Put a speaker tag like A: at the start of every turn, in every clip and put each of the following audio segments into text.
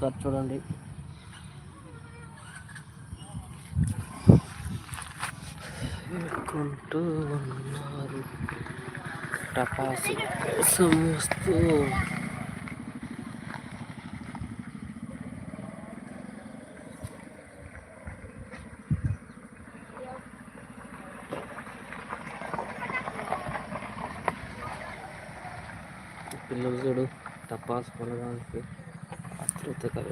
A: ఒకసారి చూడండి. కొంటూ ఉన్నారు. టపాసు కోసం వస్తూ. పిల్లలు చూడు టపాసు కొనడానికి ఆతృతగా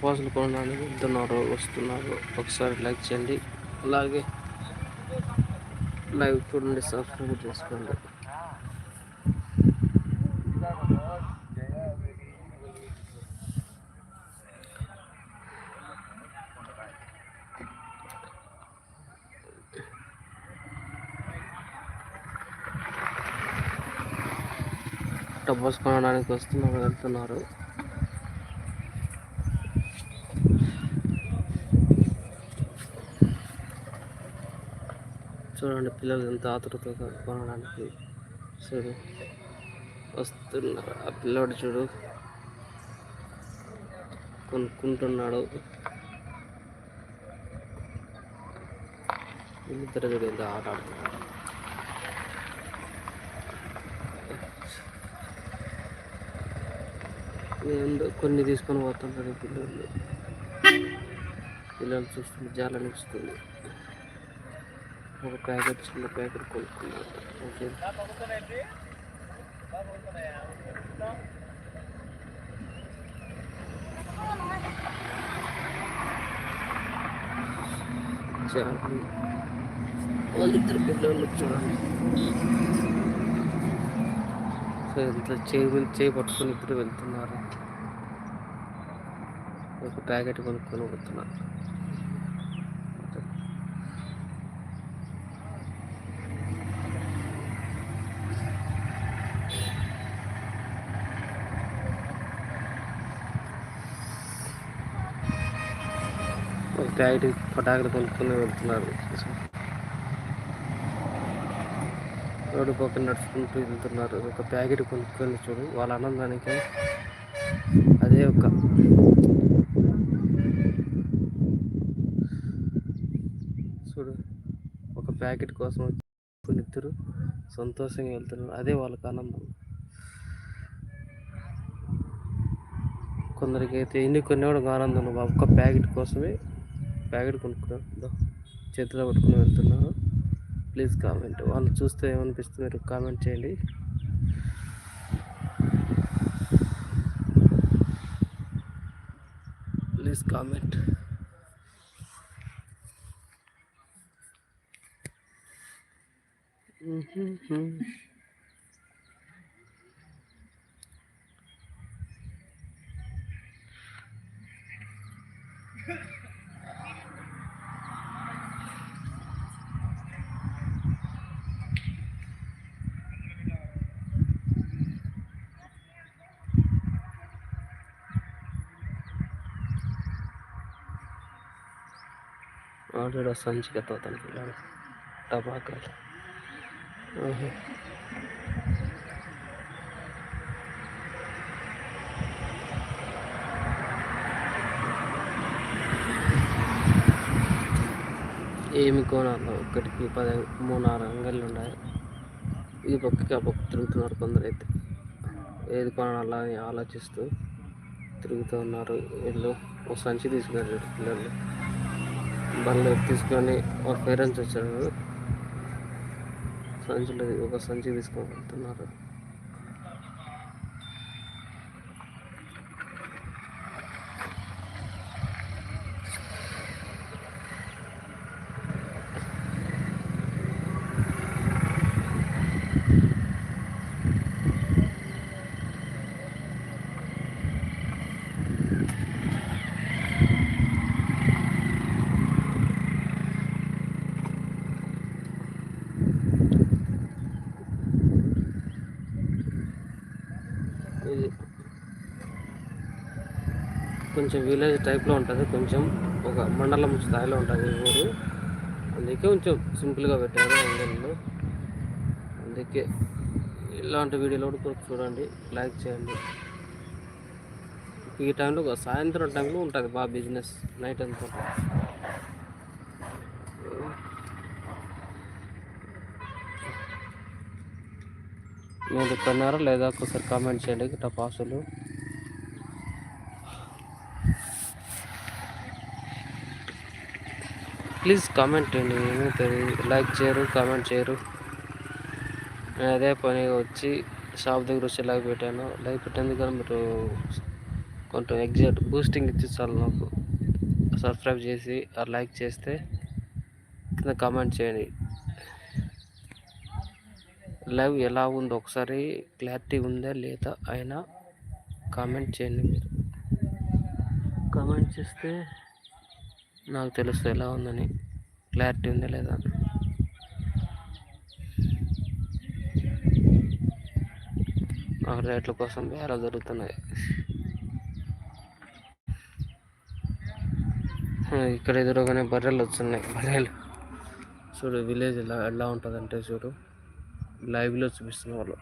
A: టపాసులు కొనడానికి వెళ్తున్నారు వస్తున్నారు. ఒకసారి లైక్ చేయండి. అలాగే లైవ్ చూడండి సబ్స్క్రైబ్ చేసుకోండి. టపాస్ కొనడానికి వస్తున్నారు వెళ్తున్నారు. చూడండి పిల్లలు ఎంత ఆతృతగా కొనడానికి సరే. వస్తున్నారు. ఆ పిల్లోడు చూడు. కొనుక్కుంటున్నాడు. ఇద్దరు చూడు ఎంత ఆట ఆడుతున్నాడు కొన్ని తీసుకొని పోతుంటారు పిల్లలు పిల్లలు చూస్తుంటే జాలనిస్తుంది ఒక ప్యాకెట్ చిన్న ప్యాకెట్ కొనుక్కున్నాను ఓకే. వాళ్ళిద్దరు పిల్లలు చూడండి. సో చేయి మీద చేయి పట్టుకొని ఇద్దరు వెళ్తున్నారు? ఒక ప్యాకెట్ కొనుక్కొని పోతున్నారు ఒక ప్యాకెట్ పటాకులు కొనుక్కొని వెళ్తున్నారు. రోడ్డు పక్కన నడుచుకుంటూ వెళ్తున్నారు. ఒక ప్యాకెట్ కొనుక్కొని చూడు వాళ్ళ ఆనందానికి అదే ఒక చూడు ఒక ప్యాకెట్ కోసం ఇద్దరు సంతోషంగా వెళ్తున్నారు. అదే వాళ్ళకి ఆనందం కొందరికైతే ఎన్ని కొన్ని కూడా ఆనందం ఒక్క ప్యాకెట్ కోసమే ప్యాకెట్ కొనుక్కున్నారు చేతిలో పట్టుకుని వెళ్తున్నారు. Please comment. వాళ్ళు చూస్తే ఏమనిపిస్తుంది మీరు కామెంట్ చేయండి. Please comment. ఆల్రెడీ సంచికి తనకి పిల్లలు. ఏమి కోణాలు ఒక్కటికి పది మూడు నాలుగు అంగళ్ళు ఉన్నాయి. ఈ పక్కకి ఆ పక్క తిరుగుతున్నారు కొందరు అయితే ఏది కొనాలా అని ఆలోచిస్తూ తిరుగుతూ ఉన్నారు వీళ్ళు. ఒక సంచి తీసుకున్నారు పిల్లలు. బండ్లు తీసుకొని ఒక పేరెంట్స్ వచ్చారు. సంచులు ఒక సంచి తీసుకొని వెళ్తున్నారు. కొంచెం విలేజ్ టైప్లో ఉంటుంది. కొంచెం ఒక మండలం స్థాయిలో ఉంటుంది ఊరు. అందుకే కొంచెం సింపుల్గా పెట్టారు అందరిలో. అందుకే ఇలాంటి వీడియోలు కూడా చూడండి లైక్ చేయండి. ఈ టైంలో ఒక సాయంత్రం టైంలో ఉంటుంది బాగా బిజినెస్ నైట్ అంతా. మీరు కొన్నారా లేదా? ఒకసారి కామెంట్ చేయండి. టపాసులు ప్లీజ్ కామెంట్ అండి ఏమీ తెలియదు లైక్ చేయరు కామెంట్ చేయరు. నేను అదే పని వచ్చి షాప్ దగ్గర వచ్చి లైక్ పెట్టాను. లైవ్ పెట్టేందుకు కానీ మీరు కొంచెం ఎగ్జాక్ట్ బూస్టింగ్ ఇచ్చి చాలు నాకు. సబ్స్క్రైబ్ చేసి ఆ లైక్ చేస్తే కింద కామెంట్ చేయండి. లైవ్ ఎలా ఉందో ఒకసారి క్లారిటీ ఉందా లేదా అయినా కామెంట్ చేయండి మీరు. కామెంట్ చేస్తే నాకు తెలుసు ఎలా ఉందని. క్లారిటీ ఉందా లేదా? అని. నాకు రేట్ల కోసం వేరే జరుగుతున్నాయి. ఇక్కడ ఎదురుగానే బర్రెలు వస్తున్నాయి. బర్రెలు. చూడు విలేజ్ ఎలా ఎలా ఉంటుందంటే చూడు. లైవ్లో చూపిస్తున్న వాళ్ళు.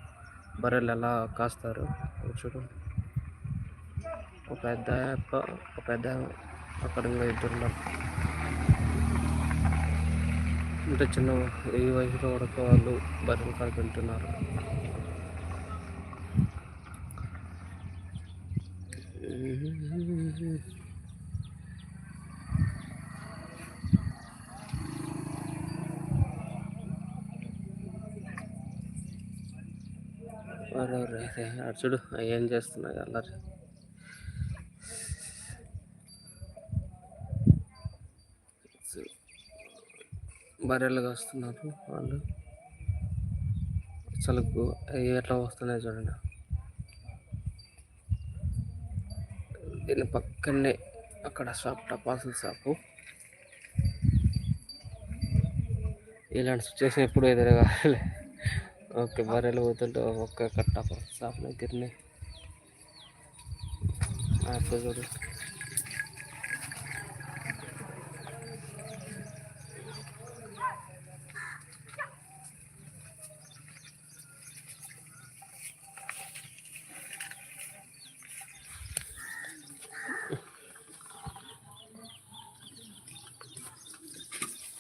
A: బర్రెలు ఎలా కాస్తారు? చూడు. ఒక పెద్ద ఒక పెద్ద అక్కడ ఇంకా ఇద్దరు ఉన్నారు చిన్న ఈ వయసులో కూడా వాళ్ళు బర్రెలు కాడికి వెళ్తున్నారు అరే అరే అరే, అవి ఏం చేస్తున్నాయి అల్లరి బర్రెలు వస్తున్నారు వాళ్ళు. అసలు అవి ఎట్లా వస్తున్నాయి చూడండి. దీని పక్కనే అక్కడ షాప్ టపాసుల షాపు. ఇలాంటి సిచ్యువేషన్ ఎప్పుడు ఎదురగాలి ఓకే బర్రెలు పోతుంటే ఒక్క కట్ట షాప్ దగ్గరనే. చూడండి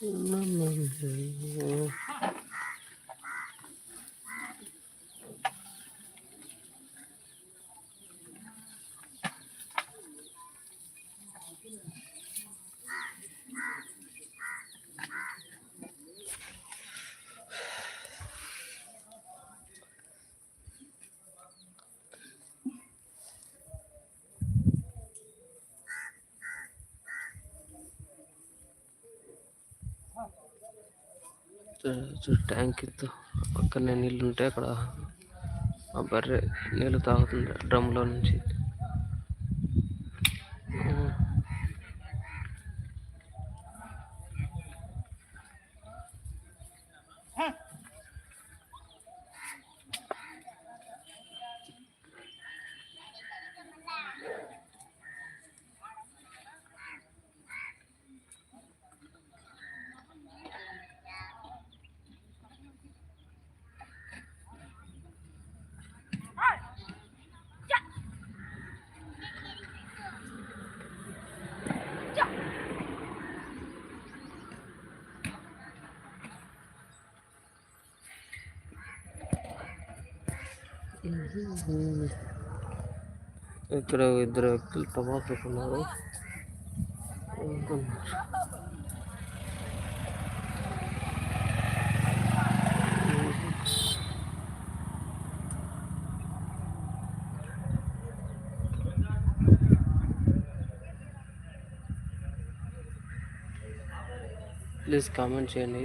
A: Mamãe. ట్యాంక్ పక్కనే నీళ్ళు ఉంటాయి అక్కడ ఆ బర్రె నీళ్ళు తాగుతుంది డ్రమ్లో నుంచి. ఇక్కడ ఇద్దరు వ్యక్తులు తమాకుతున్నారు ప్లీజ్ కామెంట్ చేయండి.